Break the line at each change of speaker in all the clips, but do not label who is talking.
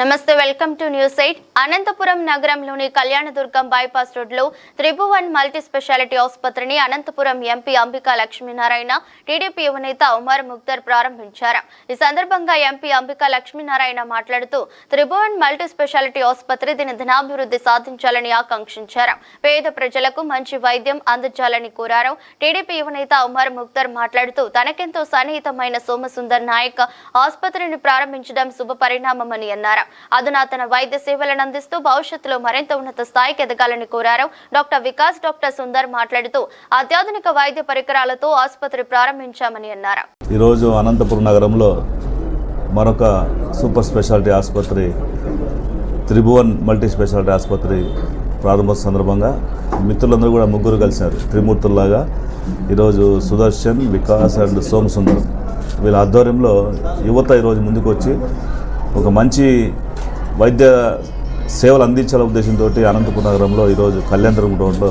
నమస్తే welcome to news eight. Anantapuram నగరంలోని Kalyandurg bypass రోడ్లో త్రిభువన్ మల్టీ స్పెషాలిటీ ఆసుపత్రిని అనంతపురం ఎంపీ అంబికా లక్ష్మీనారాయణ టీడీపీ యువనేత ఉమర్ ముక్తర్ ప్రారంభించారు. ఈ సందర్భంగా ఎంపీ అంబికా లక్ష్మీనారాయణ మాట్లాడుతూ త్రిభువన్ మల్టీ స్పెషాలిటీ ఆసుపత్రి దీని దినాభివృద్ధి సాధించాలని ఆకాంక్షించారు. పేద ప్రజలకు మంచి వైద్యం అందించాలని కోరారు. టీడీపీ యువనేత ఉమర్ ముక్తర్ మాట్లాడుతూ తనకెంతో సన్నిహితమైన సోమసుందర్ నాయక్ ఆసుపత్రిని ప్రారంభించడం శుభ పరిణామమని అన్నారు. అధునాతన వైద్య సేవలను అందిస్తూ భవిష్యత్తులో మరింత ఉన్నత స్థాయికి ఎదగాలని కోరారు. డాక్టర్ వికాస్ డాక్టర్ సుందర్ మాట్లాడుతూ అత్యాధునిక వైద్య పరికరాలతో ఆసుపత్రి ప్రారంభించామని అన్నారు.
ఈరోజు అనంతపురం నగరంలో మరొక సూపర్ స్పెషాలిటీ ఆసుపత్రి త్రిభువన్ మల్టీ స్పెషాలిటీ ఆసుపత్రి ప్రారంభోత్సవ సందర్భంగా మిత్రులందరూ కూడా ముగ్గురు కలిశారు. త్రిమూర్తుల్లాగా ఈరోజు సుదర్శన్ వికాస్ అండ్ సోమసుందరం వీళ్ళ ఆధ్వర్యంలో యువత ఈరోజు ముందుకు వచ్చి ఒక మంచి వైద్య సేవలు అందించాల ఉద్దేశంతో అనంతపురం నగరంలో ఈరోజు కళ్యాణదుర్గం రోడ్లో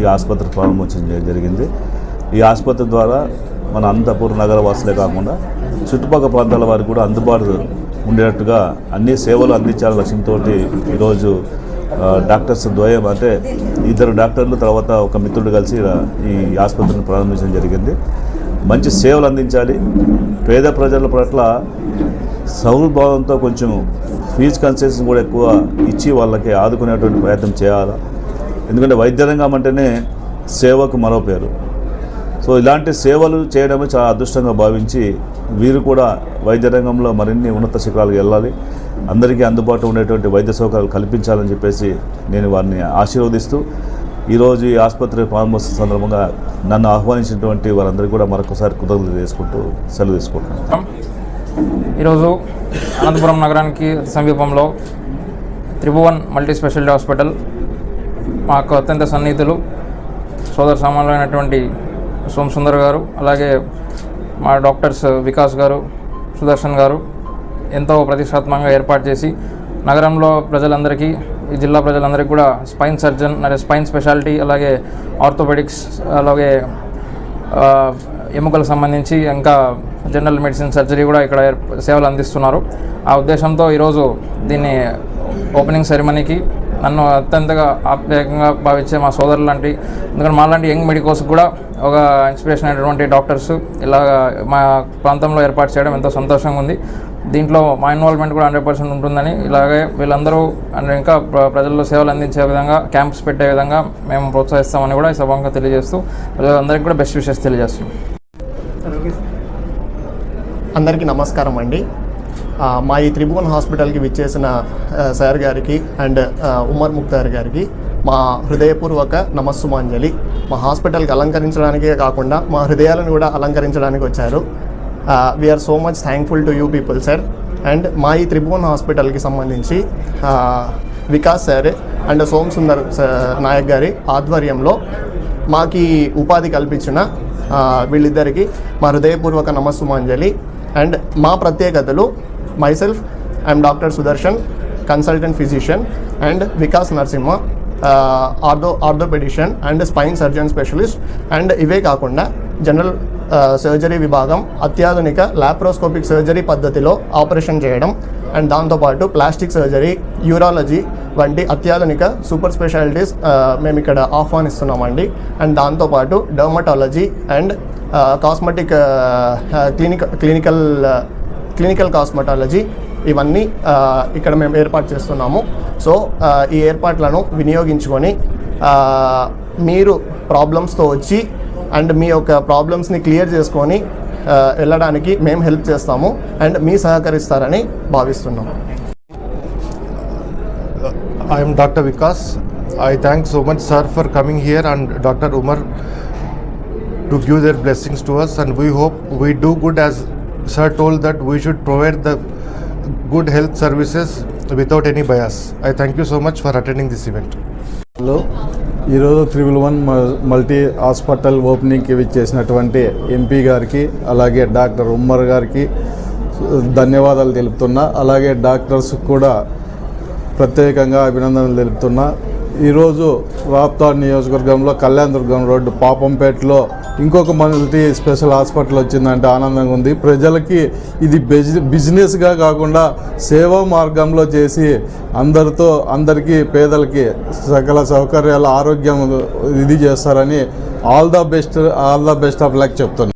ఈ ఆసుపత్రి ప్రారంభోత్సవం జరిగింది. ఈ ఆసుపత్రి ద్వారా మన అనంతపురం నగర వాసులే కాకుండా చుట్టుపక్కల ప్రాంతాల వారికి కూడా అందుబాటు ఉండేటట్టుగా అన్ని సేవలు అందించాలి లక్ష్యంతో ఈరోజు డాక్టర్స్ ద్వయం అంటే ఇద్దరు డాక్టర్లు తర్వాత ఒక మిత్రుడు కలిసి ఈ ఆసుపత్రిని ప్రారంభించడం జరిగింది. మంచి సేవలు అందించాలి. పేద ప్రజల పట్ల సౌభావంతో కొంచెం ఫీజు కన్సెషన్ కూడా ఎక్కువ ఇచ్చి వాళ్ళకి ఆదుకునేటువంటి ప్రయత్నం చేయాలి? ఎందుకంటే వైద్య రంగం అంటేనే సేవకు మరో పేరు. సో ఇలాంటి సేవలు చేయడమే చాలా అదృష్టంగా భావించి వీరు కూడా వైద్య రంగంలో మరిన్ని ఉన్నత శిఖరాలకు వెళ్ళాలి. అందరికీ అందుబాటులో ఉండేటువంటి వైద్య సౌకర్యాలు కల్పించాలని చెప్పేసి నేను వారిని ఆశీర్వదిస్తూ ఈరోజు ఈ ఆసుపత్రి ప్రారంభోత్సవ సందర్భంగా నన్ను ఆహ్వానించినటువంటి వారందరికీ కూడా మరొకసారి కృతజ్ఞతలు చేసుకుంటూ సెలవు తీసుకుంటున్నాను.
ఈరోజు అనంతపురం నగరానికి సమీపంలో త్రిభువన్ మల్టీ స్పెషాలిటీ హాస్పిటల్ మాకు అత్యంత సన్నిహితులు సోదర సమానమైనటువంటి సోమసుందర్ గారు అలాగే మా డాక్టర్స్ వికాస్ గారు సుదర్శన్ గారు ఎంతో ప్రతిష్టాత్మకంగా ఏర్పాటు చేసి నగరంలో ప్రజలందరికీ ఈ జిల్లా ప్రజలందరికీ కూడా స్పైన్ సర్జన్ అంటే స్పైన్ స్పెషాలిటీ అలాగే ఆర్థోపెడిక్స్ అలాగే ఎముకలకు సంబంధించి ఇంకా జనరల్ మెడిసిన్ సర్జరీ కూడా ఇక్కడ ఏర్ప- సేవలు అందిస్తున్నారు. ఆ ఉద్దేశంతో ఈరోజు దీన్ని ఓపెనింగ్ సెరమనీకి నన్ను అత్యంతగా ఆప్యాయంగా భావించే మా సోదరులు లాంటి ఎందుకంటే మాలాంటి యంగ్ మెడికోస్ కూడా ఒక ఇన్స్పిరేషన్ అయినటువంటి డాక్టర్స్ ఇలాగ మా ప్రాంతంలో ఏర్పాటు చేయడం ఎంతో సంతోషంగా ఉంది. దీంట్లో మా ఇన్వాల్వ్మెంట్ కూడా హండ్రెడ్ పర్సెంట్ ఉంటుందని ఇలాగే వీళ్ళందరూ అండ్ ఇంకా ప్ర- ప్రజల్లో సేవలు అందించే విధంగా క్యాంప్స్ పెట్టే విధంగా మేము ప్రోత్సహిస్తామని కూడా ఈ సభంగా తెలియజేస్తూ ప్రజలందరికీ కూడా బెస్ట్ విషెస్ తెలియజేస్తున్నాం.
అందరికీ నమస్కారం అండి. మా ఈ త్రిభువన్ హాస్పిటల్కి విచ్చేసిన సార్ గారికి అండ్ ఉమర్ ముక్తార్ గారికి మా హృదయపూర్వక నమస్సుమాంజలి. మా హాస్పిటల్కి అలంకరించడానికే కాకుండా మా హృదయాలను కూడా అలంకరించడానికి వచ్చారు. We are so much thankful to you people sir and మా ఈ త్రిభువన్ హాస్పిటల్కి సంబంధించి వికాస్ సార్ అండ్ సోమ్ సుందర్ నాయక్ గారి ఆధ్వర్యంలో మాకి ఉపాధి కల్పించిన వీళ్ళిద్దరికీ మా హృదయపూర్వక నమస్సుమాంజలి. అండ్ మా ప్రత్యేకతలు myself I'm doctor Sudarshan consultant physician and Vikas Narasimha ortho orthopaedician and spine surgeon specialist and ఇవే కాకుండా జనరల్ సర్జరీ విభాగం అత్యాధునిక లాప్రోస్కోపిక్ సర్జరీ పద్ధతిలో ఆపరేషన్ చేయడం. అండ్ దాంతోపాటు ప్లాస్టిక్ సర్జరీ యూరాలజీ వంటి అత్యాధునిక సూపర్ స్పెషాలిటీస్ మేము ఇక్కడ ఆహ్వానిస్తున్నామండి. అండ్ దాంతోపాటు dermatology and cosmetic clinic clinical clinical cosmetology ఇవన్నీ ఇక్కడ మేము ఏర్పాటు చేస్తున్నాము. సో ఈ ఏర్పాట్లను వినియోగించుకొని మీరు ప్రాబ్లమ్స్తో వచ్చి అండ్ మీ యొక్క ప్రాబ్లమ్స్ని క్లియర్ చేసుకొని వెళ్ళడానికి మేము హెల్ప్ చేస్తాము అండ్ మీ సహకరిస్తారని
భావిస్తున్నాం. I'm doctor Vikas I thank so much sir for coming here and doctor Umar to give their blessings to us and we hope we do good as sir told that we should provide the good health services without any bias I thank you so much for attending this event
hello ఈరోజు triple one multi hospital ఓపెనింగ్కి విచ్చేసినటువంటి MP గారికి అలాగే doctor Ummer గారికి ధన్యవాదాలు తెలుపుతున్నా. అలాగే doctors కూడా ప్రత్యేకంగా అభినందనలు తెలుపుతున్నా. ఈరోజు రాప్తాడ్ నియోజకవర్గంలో కళ్యాణదుర్గం రోడ్డు పాపంపేటలో ఇంకొక మల్టీ స్పెషల్ హాస్పిటల్ వచ్చిందంటే ఆనందంగా ఉంది. ప్రజలకి ఇది బిజినెస్గా కాకుండా సేవా మార్గంలో చేసి అందరితో అందరికీ పేదలకి సకల సౌకర్యాలు ఆరోగ్యం ఇది చేస్తారని all the best all the best of luck చెప్తున్నాను.